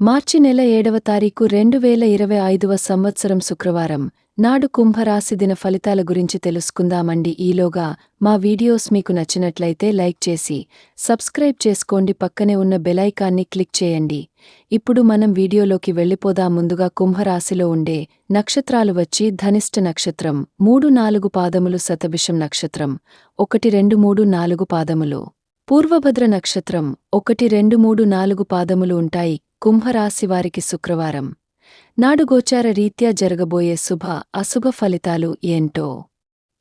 మార్చి నెల ఏడవ తారీఖు రెండు వేల ఇరవై ఐదువ సంవత్సరం శుక్రవారం. నాడు కుంభరాశి దిన ఫలితాల గురించి తెలుసుకుందామండి. ఈలోగా మా వీడియోస్ మీకు నచ్చినట్లయితే లైక్ చేసి సబ్స్క్రైబ్ చేసుకోండి. పక్కనే ఉన్న బెలైకాన్ని క్లిక్ చేయండి. ఇప్పుడు మనం వీడియోలోకి వెళ్ళిపోదా. ముందుగా కుంభరాశిలో ఉండే నక్షత్రాలు వచ్చి ధనిష్ట నక్షత్రం మూడు నాలుగు పాదములు శతభిషం నక్షత్రం ఒకటి రెండు మూడు నాలుగు పాదములు. పూర్వభద్ర నక్షత్రం ఒకటి రెండు మూడు నాలుగు పాదములు ఉంటాయి. కుంభరాశివారికి శుక్రవారం. నాడు గోచార రీత్యా జరగబోయే శుభ అశుభ ఫలితాలు ఏంటో?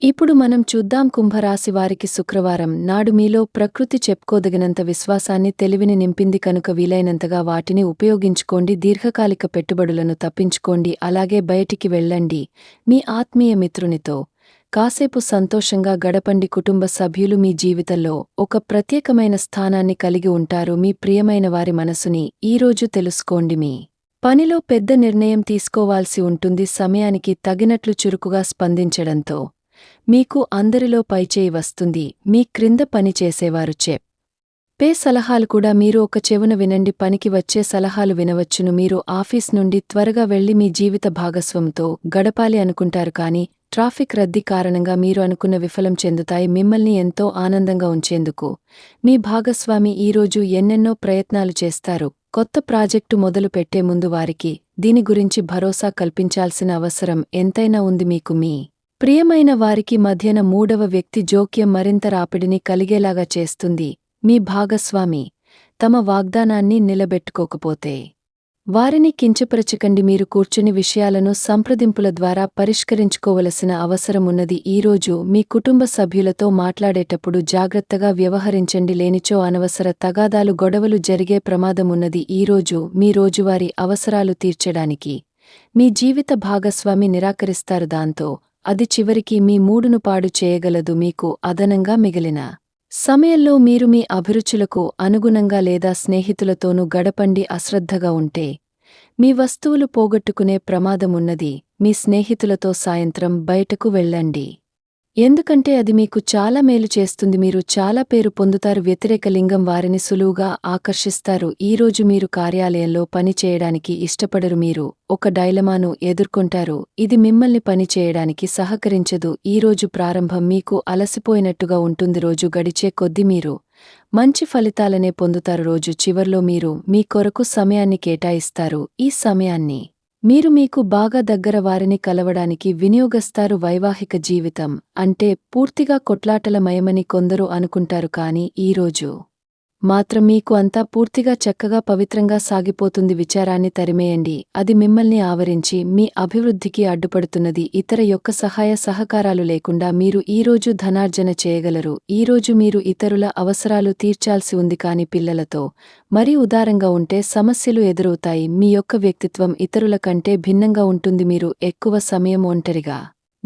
ఇప్పుడు మనం చూద్దాం కుంభరాశివారికి శుక్రవారం. నాడు మీలో ప్రకృతి చెప్పుకోదగినంత విశ్వాసాన్ని తెలివిని నింపింది కనుక వీలైనంతగా వాటిని ఉపయోగించుకోండి దీర్ఘకాలిక పెట్టుబడులను తప్పించుకోండి అలాగే బయటికి వెళ్ళండి. మీ ఆత్మీయ మిత్రునితో కాసేపు సంతోషంగా గడపండి కుటుంబ సభ్యులు మీ జీవితంలో ఒక ప్రత్యేకమైన స్థానాన్ని కలిగి ఉంటారు మీ ప్రియమైన వారి మనసుని ఈరోజు తెలుసుకోండి మీ పనిలో పెద్ద నిర్ణయం తీసుకోవాల్సి ఉంటుంది సమయానికి తగినట్లు చురుకుగా స్పందించడంతో మీకు అందరిలో పైచేయి వస్తుంది మీ క్రింద పని చేసేవారు చెప్. పే సలహాలు కూడా మీరు ఒక చెవున వినండి పనికి వచ్చే సలహాలు వినవచ్చును మీరు ఆఫీస్ నుండి త్వరగా వెళ్ళి మీ జీవిత భాగస్వంతో గడపాలి అనుకుంటారు కానీ ట్రాఫిక్ రద్దీ కారణంగా మీరు అనుకున్న విఫలం చెందుతాయి మిమ్మల్ని ఎంతో ఆనందంగా ఉంచేందుకు. మీ భాగస్వామి ఈరోజు ఎన్నెన్నో ప్రయత్నాలు చేస్తారు. కొత్త ప్రాజెక్టు మొదలు పెట్టే ముందు వారికి దీని గురించి భరోసా కల్పించాల్సిన అవసరం ఎంతైనా ఉంది మీకు మీ. ప్రియమైన వారికి మధ్యన మూడవ వ్యక్తి జోక్యం మరింత రాపిడిని కలిగేలాగా చేస్తుంది. మీ భాగస్వామి తమ వాగ్దానాన్ని నిలబెట్టుకోకపోతే వారిని కించపరచకండి. మీరు కూర్చుని విషయాలను సంప్రదింపుల ద్వారా పరిష్కరించుకోవలసిన అవసరమున్నది. ఈరోజు మీ కుటుంబ సభ్యులతో మాట్లాడేటప్పుడు జాగ్రత్తగా వ్యవహరించండి. లేనిచో అనవసర తగాదాలు గొడవలు జరిగే ప్రమాదమున్నది. ఈరోజు మీ రోజువారీ అవసరాలు తీర్చడానికి మీ జీవిత భాగస్వామి నిరాకరిస్తారు. దాంతో అది చివరికి మీ మూడును పాడు చేయగలదు. మీకు అదనంగా మిగిలిన సమయంలో మీరు మీ అభిరుచులకు అనుగుణంగా లేదా స్నేహితులతోనూ గడపండి అశ్రద్ధగా ఉంటే మీ వస్తువులు పోగొట్టుకునే ప్రమాదమున్నది మీ స్నేహితులతో సాయంత్రం బయటకు వెళ్ళండి. ఎందుకంటే అది మీకు చాలా మేలు చేస్తుంది. మీరు చాలా పేరు పొందుతారు. వ్యతిరేక లింగం వారిని సులువుగా ఆకర్షిస్తారు. ఈరోజు మీరు కార్యాలయంలో పని చేయడానికి ఇష్టపడరు. మీరు ఒక డైలమాను ఎదుర్కొంటారు. ఇది మిమ్మల్ని పని చేయడానికి సహకరించదు. ఈరోజు ప్రారంభం మీకు అలసిపోయినట్టుగా ఉంటుంది. రోజు గడిచే కొద్ది మీరు మంచి ఫలితాలనే పొందుతారు. రోజు చివర్లో మీరు మీ కొరకు సమయాన్ని కేటాయిస్తారు. ఈ సమయాన్ని మీరు మీకు బాగా దగ్గర వారిని కలవడానికి వినియోగస్తారు వైవాహిక జీవితం అంటే పూర్తిగా కొట్లాటలమయమని కొందరు అనుకుంటారు కాని ఈరోజు మాత్రం మీకు అంతా పూర్తిగా చక్కగా పవిత్రంగా సాగిపోతుంది విచారాన్ని తరిమేయండి. అది మిమ్మల్ని ఆవరించి మీ అభివృద్ధికి అడ్డుపడుతున్నది. ఇతర యొక్క సహాయ సహకారాలు లేకుండా మీరు ఈరోజు ధనార్జన చేయగలరు. ఈరోజు మీరు ఇతరుల అవసరాలు తీర్చాల్సి ఉంది కాని పిల్లలతో. మరీ ఉదారంగా ఉంటే సమస్యలు ఎదురవుతాయి. మీ యొక్క వ్యక్తిత్వం ఇతరుల కంటే భిన్నంగా ఉంటుంది. మీరు ఎక్కువ సమయం ఒంటరిగా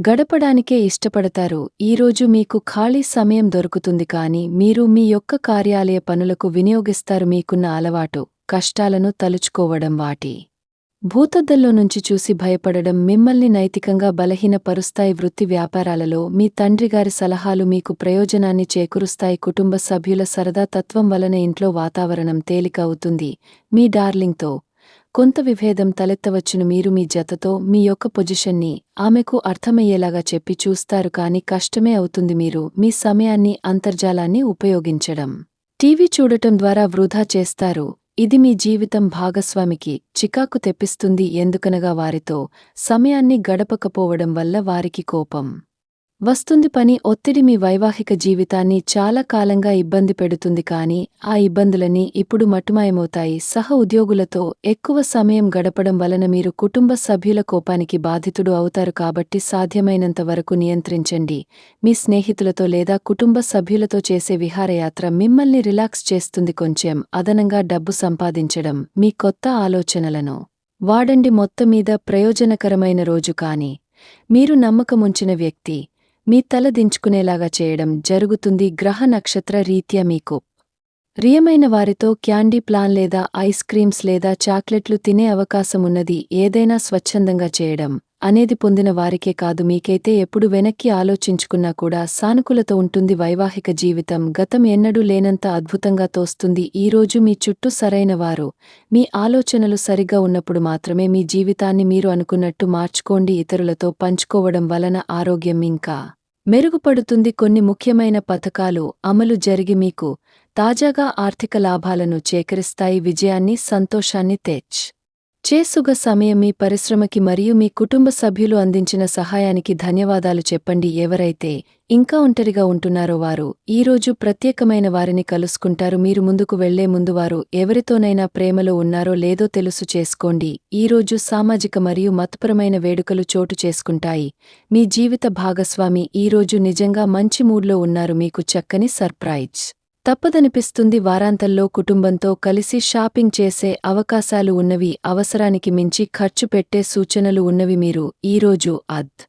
గడపడానికే ఇష్టపడతారు. ఈరోజు మీకు ఖాళీ సమయం దొరుకుతుంది కాని మీరు మీ యొక్క కార్యాలయ పనులకు వినియోగిస్తారు మీకున్న అలవాటు కష్టాలను తలుచుకోవడం వాటి. భూతద్దల్లో నుంచి చూసి భయపడడం మిమ్మల్ని నైతికంగా బలహీనపరుస్తాయి వృత్తి వ్యాపారాలలో మీ తండ్రిగారి సలహాలు మీకు ప్రయోజనాన్ని చేకూరుస్తాయి కుటుంబ సభ్యుల సరదా తత్వం వలన ఇంట్లో వాతావరణం తేలిక అవుతుంది. మీ డార్లింగ్తో కొంత విభేదం తలెత్తవచ్చును మీరు మీ జతతో మీ యొక్క పొజిషన్ని ఆమెకు అర్థమయ్యేలాగా చెప్పి చూస్తారు కాని కష్టమే అవుతుంది మీరు మీ సమయాన్ని అంతర్జాలాన్ని ఉపయోగించడం. టీవీ చూడటం ద్వారా వృధా చేస్తారు. ఇది మీ జీవితం భాగస్వామికి చికాకు తెప్పిస్తుంది ఎందుకనగా వారితో సమయాన్ని గడపకపోవడం వల్ల వారికి కోపం. వస్తుంది పని ఒత్తిడి మీ వైవాహిక జీవితాన్ని చాలా కాలంగా ఇబ్బంది పెడుతుంది కాని ఆ ఇబ్బందులన్నీ ఇప్పుడు మటుమాయమవుతాయి. సహ ఉద్యోగులతో ఎక్కువ సమయం గడపడం వలన మీరు కుటుంబ సభ్యుల కోపానికి బాధితుడు అవుతారు కాబట్టి సాధ్యమైనంత వరకు నియంత్రించండి. మీ స్నేహితులతో లేదా కుటుంబ సభ్యులతో చేసే విహారయాత్ర మిమ్మల్ని రిలాక్స్ చేస్తుంది కొంచెం అదనంగా డబ్బు సంపాదించడం మీ కొత్త ఆలోచనలను వాడండి. మొత్తమీద ప్రయోజనకరమైన రోజు కాని మీరు నమ్మకముంచిన వ్యక్తి మీ తల దించుకునేలాగా చేయడం జరుగుతుంది గ్రహ నక్షత్ర రీత్యా మీకు. ప్రియమైన వారితో క్యాండీ ప్లాన్ లేదా ఐస్ క్రీమ్స్ లేదా చాక్లెట్లు తినే అవకాశమున్నది ఏదైనా స్వచ్ఛందంగా చేయడం అనేది పొందిన వారికే కాదు. మీకైతే ఎప్పుడు వెనక్కి ఆలోచించుకున్నా కూడా సానుకూలత ఉంటుంది. వైవాహిక జీవితం గతం ఎన్నడూ లేనంత అద్భుతంగా తోస్తుంది. ఈరోజు మీ చుట్టూ సరైన వారు. మీ ఆలోచనలు సరిగ్గా ఉన్నప్పుడు మాత్రమే మీ జీవితాన్ని మీరు అనుకున్నట్టు మార్చుకోండి. ఇతరులతో పంచుకోవడం వలన ఆరోగ్యం ఇంకా మెరుగుపడుతుంది. కొన్ని ముఖ్యమైన పథకాలు అమలు జరిగి మీకు తాజాగా ఆర్థిక లాభాలను చేకరిస్తాయి విజయాన్ని సంతోషాన్ని తెచ్ చేసుగ సమయం మీ పరిశ్రమకి మరియు మీ కుటుంబ సభ్యులు అందించిన సహాయానికి ధన్యవాదాలు చెప్పండి. ఎవరైతే ఇంకా ఒంటరిగా ఉంటున్నారో వారు ఈరోజు ప్రత్యేకమైన వారిని కలుసుకుంటారు. మీరు ముందుకు వెళ్ళే ముందు వారు ఎవరితోనైనా ప్రేమలో ఉన్నారో లేదో తెలుసు చేసుకోండి. ఈరోజు సామాజిక మరియు మతపరమైన వేడుకలు చోటు చేసుకుంటాయి. మీ జీవిత భాగస్వామి ఈరోజు నిజంగా మంచి మూడ్లో ఉన్నారు. మీకు చక్కని సర్ప్రైజ్. తప్పదనిపిస్తుంది వారాంతంలో కుటుంబంతో కలిసి షాపింగ్ చేసే అవకాశాలు ఉన్నవి అవసరానికి మించి ఖర్చు పెట్టే సూచనలు ఉన్నవి మీరు. ఈరోజు అద్.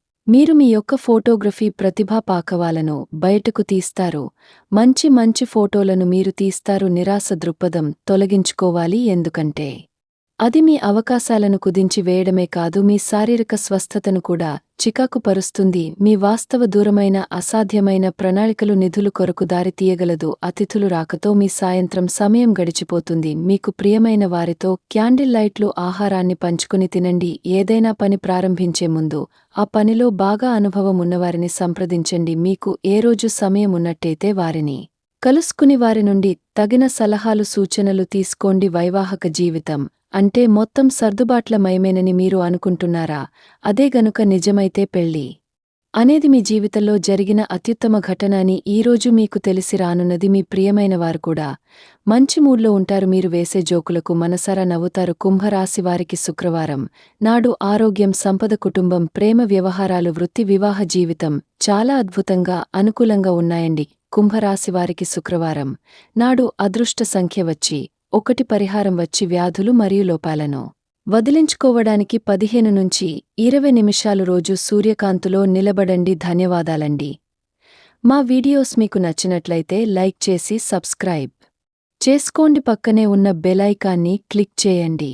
మీరు మీ యొక్క ఫోటోగ్రఫీ ప్రతిభా పాకవాలను బయటకు తీస్తారు మంచి మంచి ఫోటోలను మీరు తీస్తారు నిరాశ దృక్పథం తొలగించుకోవాలి ఎందుకంటే అది మీ అవకాశాలను కుదించి వేయడమే కాదు మీ శారీరక స్వస్థతను కూడా చికాకు పరుస్తుంది మీ వాస్తవ దూరమైన అసాధ్యమైన ప్రణాళికలు నిధులు కొరకు దారితీయగలదు అతిథులు రాకతో మీ సాయంత్రం సమయం గడిచిపోతుంది. మీకు ప్రియమైన వారితో క్యాండిల్ లైట్లు ఆహారాన్ని పంచుకుని తినండి. ఏదైనా పని ప్రారంభించే ముందు ఆ పనిలో బాగా అనుభవం ఉన్నవారిని సంప్రదించండి. మీకు ఏ రోజు సమయం ఉన్నట్టయితే వారిని కలుసుకుని వారి నుండి తగిన సలహాలు సూచనలు తీసుకోండి. వైవాహక జీవితం అంటే మొత్తం సర్దుబాట్లమయమేనని మీరు అనుకుంటున్నారా? అదే గనుక నిజమైతే పెళ్ళి. అనేది మీ జీవితంలో జరిగిన అత్యుత్తమ ఘటన అని ఈరోజు మీకు తెలిసి రానున్నది మీ ప్రియమైన వారు కూడా. మంచి మూడ్లో ఉంటారు మీరు వేసే జోకులకు మనసారా నవ్వుతారు కుంభరాశి వారికి శుక్రవారం. నాడు ఆరోగ్యం సంపద కుటుంబం ప్రేమ వ్యవహారాలు వృత్తి వివాహ జీవితం చాలా అద్భుతంగా అనుకూలంగా ఉన్నాయండి కుంభరాశి వారికి శుక్రవారం. నాడు అదృష్ట సంఖ్య వచ్చి ఒకటి పరిహారం వచ్చి వ్యాధులు మరియు లోపాలను. వదిలించుకోవడానికి పదిహేను నుంచి ఇరవై నిమిషాలు రోజు సూర్యకాంతులో నిలబడండి ధన్యవాదాలండి. మా వీడియోస్ మీకు నచ్చినట్లయితే లైక్ చేసి సబ్స్క్రైబ్. చేసుకోండి పక్కనే ఉన్న బెలైకాన్ని క్లిక్ చేయండి.